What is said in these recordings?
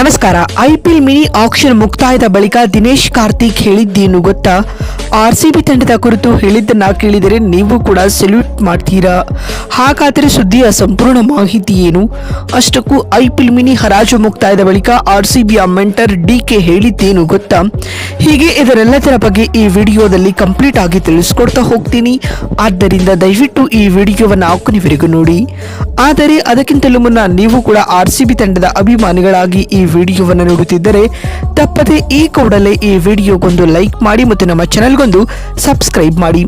ನಮಸ್ಕಾರ. IPL mini action ಮುಕ್ತಾಯದ ಬಳಿಕ ದಿನೇಶ್ ಕಾರ್ತಿಕ್ ಹೇಳಿದ್ದೇನು ಗೊತ್ತಾ? ಆರ್ಸಿಬಿ ತಂಡದ ಕುರಿತು ಹೇಳಿದ್ದನ್ನ ಕೇಳಿದರೆ ನೀವು ಕೂಡ ಸೆಲ್ಯೂಟ್ ಮಾಡ್ತೀರಾ? ಹಾಗಾದರೆ ಸುದ್ದಿಯ ಸಂಪೂರ್ಣ ಮಾಹಿತಿ ಏನು? ಅಷ್ಟಕ್ಕೂ ಐಪಿಎಲ್ ಮಿನಿ ಹರಾಜು ಮುಕ್ತಾಯದ ಬಳಿಕ ಆರ್ಸಿಬಿಯ ಮೆಂಟರ್ ಡಿ ಕೆ ಹೇಳಿದ್ದೇನು ಗೊತ್ತಾ? ಹೀಗೆ ಇದರೆಲ್ಲದರ ಬಗ್ಗೆ ಈ ವಿಡಿಯೋದಲ್ಲಿ ಕಂಪ್ಲೀಟ್ ಆಗಿ ತಿಳಿಸ್ಕೊಡ್ತಾ ಹೋಗ್ತೀನಿ. ಆದ್ದರಿಂದ ದಯವಿಟ್ಟು ಈ ವಿಡಿಯೋವನ್ನು ಕೊನೆವರೆಗೂ ನೋಡಿ. ಆದರೆ ಅದಕ್ಕಿಂತಲೂ ಮುನ್ನ ನೀವು ಕೂಡ ಆರ್ ಸಿ ಬಿ ತಂಡದ ಅಭಿಮಾನಿಗಳಾಗಿ ಈ ವಿಡಿಯೋವನ್ನು ನೋಡುತ್ತಿದ್ದರೆ ತಪ್ಪದೆ ಈ ಕೂಡಲೇ ಈ ವಿಡಿಯೋಗೊಂದು ಲೈಕ್ ಮಾಡಿ ಮತ್ತು ನಮ್ಮ ಚಾನೆಲ್ಗೊಂದು ಸಬ್ಸ್ಕ್ರೈಬ್ ಮಾಡಿ.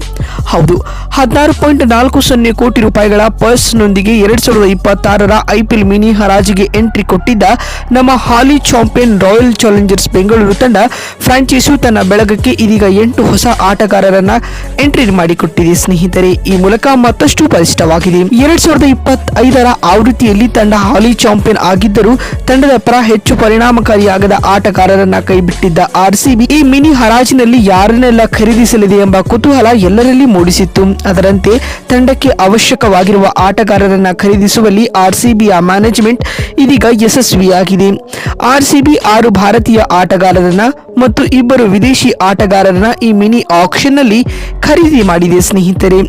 ಹೌದು, ಹದಿನಾರು ಪಾಯಿಂಟ್ ನಾಲ್ಕು ಸೊನ್ನೆ ಕೋಟಿ ರೂಪಾಯಿಗಳ ಪರ್ಸ್ನೊಂದಿಗೆ ಎರಡು ಸಾವಿರದ ಇಪ್ಪತ್ತಾರರ ಐಪಿಎಲ್ ಮಿನಿ ಹರಾಜಿಗೆ ಎಂಟ್ರಿ ಕೊಟ್ಟಿದ್ದ ನಮ್ಮ ಹಾಲಿ ಚಾಂಪಿಯನ್ ರಾಯಲ್ ಚಾಲೆಂಜರ್ಸ್ ಬೆಂಗಳೂರು ತಂಡ ಫ್ರಾಂಚೈಸು ತನ್ನ ಬೆಳಗಕ್ಕೆ ಇದೀಗ ಎಂಟು ಹೊಸ ಆಟಗಾರರನ್ನ ಎಂಟ್ರಿ ಮಾಡಿಕೊಟ್ಟಿದೆ. ಸ್ನೇಹಿತರೆ, ಈ ಮೂಲಕ ಮತ್ತಷ್ಟು ಬಲಿಷ್ಠವಾಗಿದೆ ಎರಡ್ ಸಾವಿರದ ಇಪ್ಪತ್ತೈದರ ಆವೃತ್ತಿಯಲ್ಲಿ ತಂಡ ಹಾಲಿ ಚಾಂಪಿಯನ್ ಆಗಿದ್ದರೂ ತಂಡದ ಪರ ಹೆಚ್ಚು ಪರಿಣಾಮಕಾರಿಯಾಗದ ಆಟಗಾರರನ್ನ ಕೈಬಿಟ್ಟಿದ್ದ ಆರ್ಸಿಬಿ, ಈ ಮಿನಿ ಹರಾಜಿನಲ್ಲಿ ಯಾರನ್ನೆಲ್ಲ ಖರೀದಿಸಲಿದೆ ಎಂಬ ಕುತೂಹಲ ಎಲ್ಲರಲ್ಲಿ ಮೂಡಿಸಿತ್ತು. ಅದರಂತೆ ತಂಡಕ್ಕೆ ಅವಶ್ಯಕವಾಗಿರುವ ಆಟಗಾರರನ್ನ ಖರೀದಿಸುವಲ್ಲಿ ಆರ್ಸಿಬಿಯ ಮ್ಯಾನೇಜ್ಮೆಂಟ್ ಇದೀಗ ಯಶಸ್ವಿಯಾಗಿದೆ. ಆರ್ಸಿಬಿ ಆರು ಭಾರತೀಯ ಆಟಗಾರರನ್ನ ಮತ್ತು ಇಬ್ಬರು ವಿದೇಶಿ ಆಟಗಾರರನ್ನ ಈ ಮಿನಿ ಆಕ್ಷನ್ನಲ್ಲಿ ಖರೀದಿ ಮಾಡಿದೆ ಸ್ನೇಹಿತರೆ.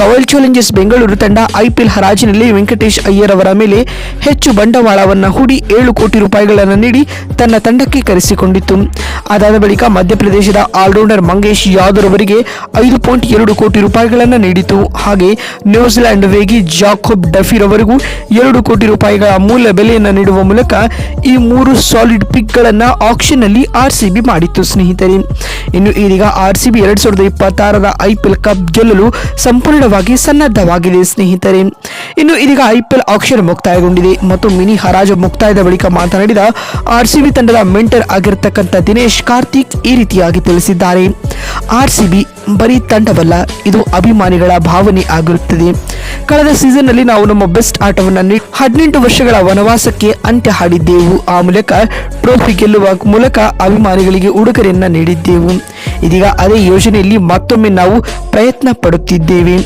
ರಾಯಲ್ ಚಾಲೆಂಜರ್ಸ್ ಬೆಂಗಳೂರು ತಂಡ ಐಪಿಎಲ್ ಹರಾಜಿನಲ್ಲಿ ವೆಂಕಟೇಶ್ ಅಯ್ಯರ್ ಅವರ ಮೇಲೆ ಹೆಚ್ಚು ಬಂಡವಾಳವನ್ನು ಹೂಡಿ ಏಳು ಕೋಟಿ ರೂಪಾಯಿಗಳನ್ನು ನೀಡಿ ತನ್ನ ತಂಡಕ್ಕೆ ಕರೆಸಿಕೊಂಡಿತ್ತು. ಅದಾದ ಬಳಿಕ ಮಧ್ಯಪ್ರದೇಶದ ಆಲ್ರೌಂಡರ್ ಮಂಗೇಶ್ ಯಾದವ್ ಅವರಿಗೆ ಐದು ಪಾಯಿಂಟ್ ಎರಡು ಕೋಟಿ ರೂಪಾಯಿಗಳನ್ನು ನೀಡಿತು ಹಾಗೆ ನ್ಯೂಜಿಲೆಂಡ್ ವೇಗಿ ಜಾಕೋಬ್ ಡಫೀರ್ ಅವರಿಗೂ ಎರಡು ಕೋಟಿ ರೂಪಾಯಿಗಳ ಮೂಲ ಬೆಲೆಯನ್ನು ನೀಡುವ ಮೂಲಕ ಈ ಮೂರು ಸಾಲಿಡ್ ಪಿಕ್ಗಳನ್ನು ಆಕ್ಷನ್ನಲ್ಲಿ ಆರ್ ಸಿ ಬಿ ಮಾಡಿತ್ತು ಸ್ನೇಹಿತರೆ. ಇನ್ನು ಇದೀಗ ಆರ್ ಸಿ ಬಿ ಎರಡು ಸಾವಿರದ ಇಪ್ಪತ್ತಾರರ ಐಪಿಎಲ್ ಕಪ್ ಗೆಲ್ಲಲು ಸಂಪೂರ್ಣವಾಗಿ ಸನ್ನದ್ಧವಾಗಿದೆ ಸ್ನೇಹಿತರೆ. ಇನ್ನು ಇದೀಗ ಐಪಿಎಲ್ ಆಕ್ಷನ್ ಮುಕ್ತಾಯಗೊಂಡಿದೆ. ಮತ್ತು ಮಿನಿ ಹರಾಜು ಮುಕ್ತಾಯದ ಬಳಿಕ ಮಾತನಾಡಿದ ಆರ್ಸಿಬಿ ತಂಡದ ಮೆಂಟರ್ ಆಗಿರತಕ್ಕಂಥ ದಿನೇಶ್ ಕಾರ್ತಿಕ್ ಈ ರೀತಿಯಾಗಿ ತಿಳಿಸಿದ್ದಾರೆ. ಆರ್ಸಿಬಿ ಬರೀ ತಂಡವಲ್ಲ, ಇದು ಅಭಿಮಾನಿಗಳ ಭಾವನೆ ಆಗಿರುತ್ತದೆ. ಕಳೆದ ಸೀಸನ್ನಲ್ಲಿ ನಾವು ನಮ್ಮ ಬೆಸ್ಟ್ ಆಟವನ್ನು ಹದಿನೆಂಟು ವರ್ಷಗಳ ವನವಾಸಕ್ಕೆ ಅಂತ್ಯ ಹಾಡಿದ್ದೆವು. ಆ ಮೂಲಕ ಟ್ರೋಫಿ ಗೆಲ್ಲುವ ಮೂಲಕ ಅಭಿಮಾನಿಗಳಿಗೆ ಉಡುಗೊರೆಯನ್ನ ನೀಡಿದ್ದೆವು. ಇದೀಗ ಅದೇ ಯೋಜನೆಯಲ್ಲಿ ಮತ್ತೊಮ್ಮೆ ನಾವು ಪ್ರಯತ್ನ ಪಡುತ್ತಿದ್ದೇವೆ.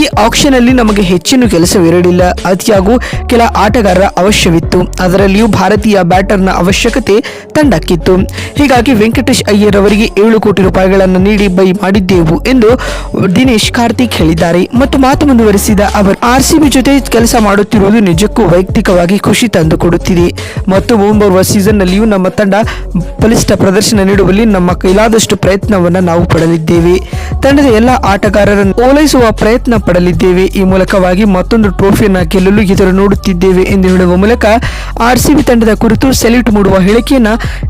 ಈ ಆಕ್ಷನ್ ಅಲ್ಲಿ ನಮಗೆ ಹೆಚ್ಚಿನ ಕೆಲಸವಿರಲಿಲ್ಲ. ಅತಿಯಾಗೂ ಕೆಲ ಆಟಗಾರರ ಅವಶ್ಯವಿತ್ತು. ಅದರಲ್ಲಿಯೂ ಭಾರತೀಯ ಬ್ಯಾಟರ್ನ ಅವಶ್ಯಕತೆ ತಂಡಕ್ಕಿತ್ತು. ಹೀಗಾಗಿ ವೆಂಕಟೇಶ್ ಅಯ್ಯರ್ ಅವರಿಗೆ ಏಳು ಕೋಟಿ ರೂಪಾಯಿಗಳನ್ನು ನೀಡಿ ಬೈ ಮಾಡಿದ್ದೆವು ಎಂದು ದಿನೇಶ್ ಕಾರ್ತಿಕ್ ಹೇಳಿದ್ದಾರೆ. ಮತ್ತು ಮಾತು ಮುಂದುವರೆಸಿದ ಅವರು, ಆರ್ ಸಿ ಬಿ ಜೊತೆ ಕೆಲಸ ಮಾಡುತ್ತಿರುವುದು ನಿಜಕ್ಕೂ ವೈಯಕ್ತಿಕವಾಗಿ ಖುಷಿ ತಂದುಕೊಡುತ್ತಿದೆ. ಮತ್ತು ಮುಂಬರುವ ಸೀಸನ್ ನಲ್ಲಿಯೂ ನಮ್ಮ ತಂಡ ಬಲಿಷ್ಠ ಪ್ರದರ್ಶನ ನೀಡುವಲ್ಲಿ ನಮ್ಮ ಕೈಲಾದಷ್ಟು ಪ್ರಯತ್ನವನ್ನು ನಾವು ಪಡಲಿದ್ದೇವೆ. ತಂಡದ ಎಲ್ಲ ಆಟಗಾರರನ್ನು ಓಲೈಸುವ ಪ್ರಯತ್ನ ಪಡಲಿದ್ದೇವೆ. ಈ ಮೂಲಕವಾಗಿ ಮತ್ತೊಂದು ಟ್ರೋಫಿಯನ್ನ ಗೆಲ್ಲಲು ಎದುರು ನೋಡುತ್ತಿದ್ದೇವೆ ಎಂದು ಹೇಳುವ ಮೂಲಕ ಆರ್ಸಿಬಿ ತಂಡದ ಕುರಿತು ಸೆಲ್ಯೂಟ್ ಮೂಡುವ ಹೇಳಿಕೆಯನ್ನ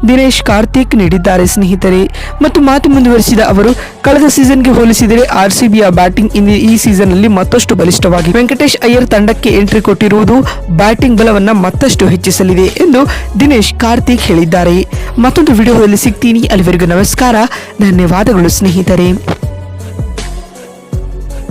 ದಿನೇಶ್ ಕಾರ್ತಿಕ್ ನೀಡಿದ್ದಾರೆ. ಸ್ನೇಹಿತರೆ, ಮತ್ತು ಮಾತು ಮುಂದುವರಿಸಿದ ಅವರು, ಕಳೆದ ಸೀಸನ್ಗೆ ಹೋಲಿಸಿದರೆ ಆರ್ಸಿಬಿಯ ಬ್ಯಾಟಿಂಗ್ ಈ ಸೀಸನ್ ಅಲ್ಲಿ ಮತ್ತಷ್ಟು ಬಲಿಷ್ಠವಾಗಿದೆ. ವೆಂಕಟೇಶ್ ಅಯ್ಯರ್ ತಂಡಕ್ಕೆ ಎಂಟ್ರಿ ಕೊಟ್ಟಿರುವುದು ಬ್ಯಾಟಿಂಗ್ ಬಲವನ್ನ ಮತ್ತಷ್ಟು ಹೆಚ್ಚಿಸಲಿದೆ ಎಂದು ದಿನೇಶ್ ಕಾರ್ತಿಕ್ ಹೇಳಿದ್ದಾರೆ. ಮತ್ತೊಂದು ವಿಡಿಯೋದಲ್ಲಿ ಸಿಗ್ತೀನಿ. ಅಲ್ಲಿವರೆಗೂ ನಮಸ್ಕಾರ. ಧನ್ಯವಾದಗಳು ಸ್ನೇಹಿತರೆ.